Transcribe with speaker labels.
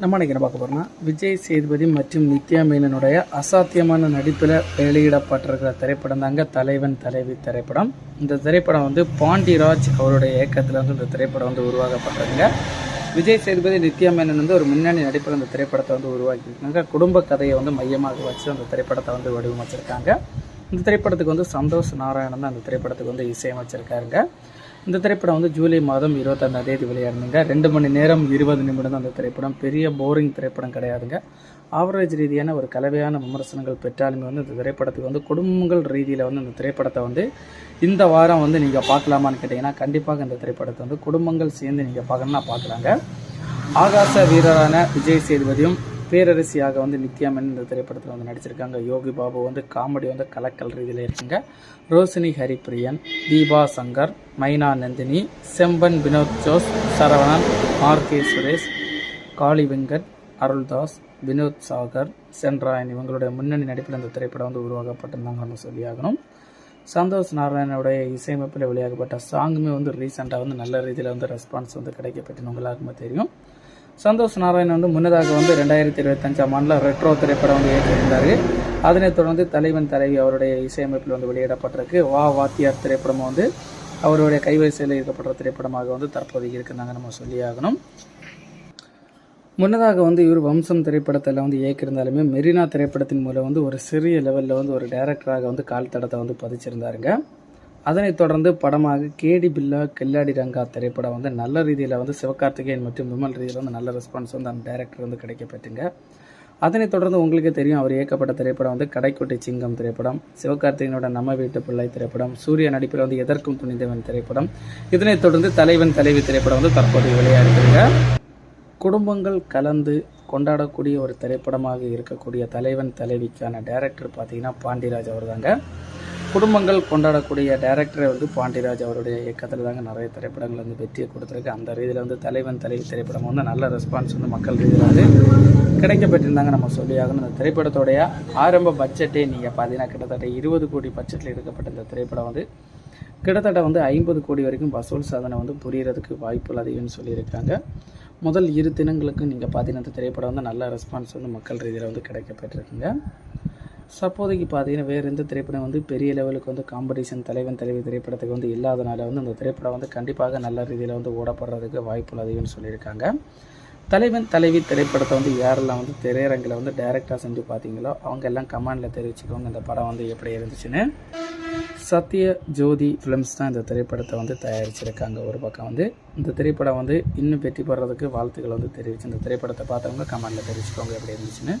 Speaker 1: நம்ம இன்னைக்கு என்ன பார்க்க போகிறோம்னா விஜய் சேதுபதி மற்றும் நித்யா மேனனுடைய அசாத்தியமான நடிப்பில் வெளியிடப்பட்டிருக்கிற திரைப்படம் தாங்க தலைவன் தலைவி திரைப்படம். இந்த திரைப்படம் வந்து பாண்டிராஜ் அவருடைய இயக்கத்தில் வந்து இந்த திரைப்படம் வந்து உருவாக்கப்பட்டதுங்க. விஜய் சேதுபதி நித்யா மேனன் வந்து ஒரு முன்னணி நடிப்பில் இந்த திரைப்படத்தை வந்து உருவாக்கியிருக்காங்க. குடும்ப கதையை வந்து மையமாக வச்சு அந்த திரைப்படத்தை வந்து வடிவமைச்சிருக்காங்க. இந்த திரைப்படத்துக்கு வந்து சந்தோஷ் நாராயணன் தான் அந்த திரைப்படத்துக்கு வந்து இசையமைச்சிருக்காருங்க. இந்த திரைப்படம் வந்து ஜூலை மாதம் இருபத்தாண்டாம் தேதி வெளியாடுங்க ரெண்டு மணி நேரம் இருபது நிமிடம் தான் அந்த திரைப்படம். பெரிய போரிங் திரைப்படம் கிடையாதுங்க. ஆவரேஜ் ரீதியான ஒரு கலவையான விமர்சனங்கள் பெற்றாலுமே வந்து இந்த திரைப்படத்துக்கு வந்து குடும்பங்கள் ரீதியில் வந்து இந்த திரைப்படத்தை வந்து இந்த வாரம் வந்து நீங்கள் பார்க்கலாமான்னு கேட்டிங்கன்னா கண்டிப்பாக இந்த திரைப்படத்தை வந்து குடும்பங்கள் சேர்ந்து நீங்கள் பார்க்கணும்னா பார்க்கலாங்க. ஆகாச வீரரான விஜய் சேதுபதியும் பேரரசியாக வந்து நித்யா மேனன் இந்த திரைப்படத்தில் வந்து நடிச்சிருக்காங்க. யோகி பாபு வந்து காமெடி வந்து கலக்கல் ரீதியில் இருக்குங்க. ரோசினி ஹரிப்பிரியன் தீபா சங்கர் மைனா நந்தினி செம்பன் வினோத் ஜோஸ் சரவணன் ஆர் கே சுரேஷ் காளி வெங்கட் அருள்தாஸ் வினோத் சாகர் சென்ராயன் இவங்களுடைய முன்னணி நடிப்பில் இந்த திரைப்படம் வந்து உருவாக்கப்பட்டிருந்தாங்கன்னு சொல்லியாகணும். சந்தோஷ் நாராயணனுடைய இசையமைப்பில் வெளியாகப்பட்ட சாங்குமே வந்து ரீசெண்டாக வந்து நல்ல ரீதியில் வந்து ரெஸ்பான்ஸ் வந்து கிடைக்கப்பட்டு உங்களுக்குமே தெரியும். சந்தோஷ் நாராயண் வந்து முன்னதாக வந்து ரெண்டாயிரத்தி இருபத்தஞ்சாம் ஆண்டில் ரெட்ரோ திரைப்படம் வந்து ஏற்றிருந்தார் அதனைத் தொடர்ந்து தலைவன் தலைவி அவருடைய இசையமைப்பில் வந்து வெளியிடப்பட்டிருக்கு. வா வாத்தியார் திரைப்படம் வந்து அவருடைய கைவரிசையில் இருக்கப்படுற திரைப்படமாக வந்து தற்போது இருக்குதாங்க நம்ம சொல்லியாகணும். முன்னதாக வந்து இவர் வம்சம் திரைப்படத்தில் வந்து இயக்கியிருந்தாலுமே மெரினா திரைப்படத்தின் மூலம் வந்து ஒரு சிறிய லெவலில் வந்து ஒரு டைரக்டராக வந்து கால் தடத்தை வந்து பதிச்சிருந்தாருங்க. அதனைத் தொடர்ந்து படமாக கேடி பில்லா கில்லாடி ரங்கா திரைப்படம் வந்து நல்ல ரீதியில் வந்து சிவகார்த்திகேயன் மற்றும் விமல் ரீதியில் வந்து நல்ல ரெஸ்பான்ஸ் வந்து அந்த டைரக்டர் வந்து கிடைக்கப்பட்டுங்க. அதனைத் தொடர்ந்து உங்களுக்கே தெரியும் அவர் இயக்கப்பட்ட திரைப்படம் வந்து கடைக்குட்டி சிங்கம் திரைப்படம் சிவகார்த்திகேயனோட நம்ம வீட்டு பிள்ளை திரைப்படம் சூரிய நடிப்பில் வந்து எதற்கும் துணிந்தவன் திரைப்படம் இதனைத் தொடர்ந்து தலைவன் தலைவி திரைப்படம் வந்து தற்போது விளையாடுகிறீங்க குடும்பங்கள் கலந்து கொண்டாடக்கூடிய ஒரு திரைப்படமாக இருக்கக்கூடிய தலைவன் தலைவிக்கான டைரக்டர் பார்த்தீங்கன்னா பாண்டியராஜ் அவர் தாங்க குடும்பங்கள் கொண்டாடக்கூடிய டைரக்டரை வந்து பாண்டிராஜ் அவருடைய இயக்கத்தில் தாங்க நிறைய திரைப்படங்கள் வந்து வெற்றியை கொடுத்துருக்கு. அந்த ரீதியில் வந்து தலைவன் தலைவி திரைப்படம் வந்து நல்ல ரெஸ்பான்ஸ் வந்து மக்கள் ரீதியில் வந்து கிடைக்கப்பட்டிருந்தாங்க நம்ம சொல்லியாகணும் இந்த திரைப்படத்தோடைய ஆரம்ப பட்ஜெட்டே நீங்கள் பார்த்தீங்கன்னா கிட்டத்தட்ட இருபது கோடி பட்ஜெட்டில் எடுக்கப்பட்ட இந்த திரைப்படம் வந்து கிட்டத்தட்ட வந்து ஐம்பது கோடி வரைக்கும் வசூல் சாதனை வந்து புரியறதுக்கு வாய்ப்புகள் அதிகம்னு சொல்லியிருக்காங்க. முதல் இரு தினங்களுக்கு நீங்கள் பார்த்தீங்கன்னா இந்த திரைப்படம் வந்து நல்ல ரெஸ்பான்ஸ் வந்து மக்கள் ரீதியில் வந்து கிடைக்கப்பட்டிருக்குங்க. சப்போதைக்கு பார்த்தீங்கன்னா வேறு எந்த திரைப்படம் வந்து பெரிய லெவலுக்கு வந்து காம்படிஷன் தலைவன் தலைவி திரைப்படத்துக்கு வந்து இல்லாதனால வந்து அந்த திரைப்படம் வந்து கண்டிப்பாக நல்ல ரீதியில் வந்து ஓடப்படுறதுக்கு வாய்ப்புகள் அதிகம்னு சொல்லியிருக்காங்க. தலைவன் தலைவி திரைப்படத்தை வந்து யாரெல்லாம் வந்து திரையரங்கில் வந்து டைரெக்டாக செஞ்சு பார்த்தீங்களோ அவங்க எல்லாம் கமெண்டில் தெரிவிச்சுக்கோங்க இந்த படம் வந்து எப்படி இருந்துச்சுன்னு. சத்ய ஜோதி ஃபிலிம்ஸ் தான் இந்த திரைப்படத்தை வந்து தயாரிச்சிருக்காங்க. ஒரு பக்கம் வந்து இந்த திரைப்படம் வந்து இன்னும் வெற்றி பெறதுக்கு வாழ்த்துக்கள் வந்து தெரிவிச்சு இந்த திரைப்படத்தை பார்த்தவங்க கமெண்டில் தெரிவிச்சுக்கோங்க எப்படி இருந்துச்சுன்னு.